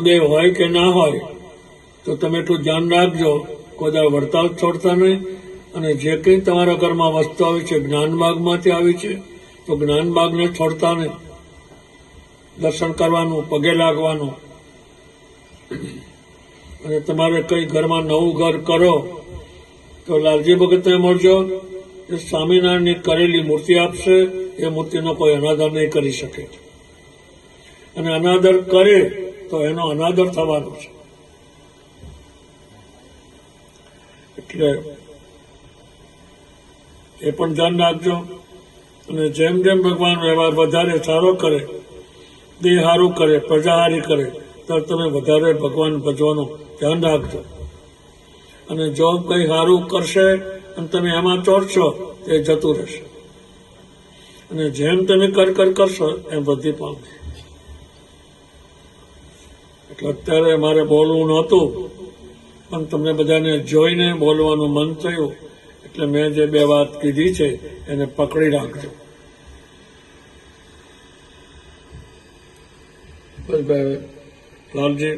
ગુરુદેવ હોય કે ના હોય, તો તમે એટલું ધ્યાન રાખજો. કોઈ વડતાલ છોડતા નહીં. અને જે કંઈ તમારા ઘરમાં વસ્તુ આવી છે જ્ઞાનબાગમાંથી આવી છે, તો જ્ઞાનબાગને છોડતા નહીં. દર્શન કરવાનું, પગે લાગવાનું. અને તમારે કંઈ ઘરમાં નવું ઘર કરો, તો લાલજી ભગતને મળજો. એ સ્વામિનારાયણની કરેલી મૂર્તિ આપશે. એ મૂર્તિનો કોઈ અનાદર નહીં કરી શકે. અને અનાદર કરે તો એનો અનાદર થવાનો છે. એટલે એ પણ ધ્યાન રાખજો. અને જેમ જેમ ભગવાન વ્યવહાર વધારે સારો કરે, દેહ સારું કરે પ્રજાહારી કરે તો તમે વધારે ભગવાન ભજવાનું ધ્યાન રાખજો. અને જો કંઈ સારું કરશે અને તમે એમાં ચોરશો, તે જતું રહેશે. અને જેમ તમે કર કર કરશો, એમ વધી પામશે. અત્યારે મારે બોલવું નહોતું પણ તમને બધાને જોઈને બોલવાનું મન થયું એટલે મેં જે બે વાત કીધી છે એને પકડી રાખજો. લાલજી?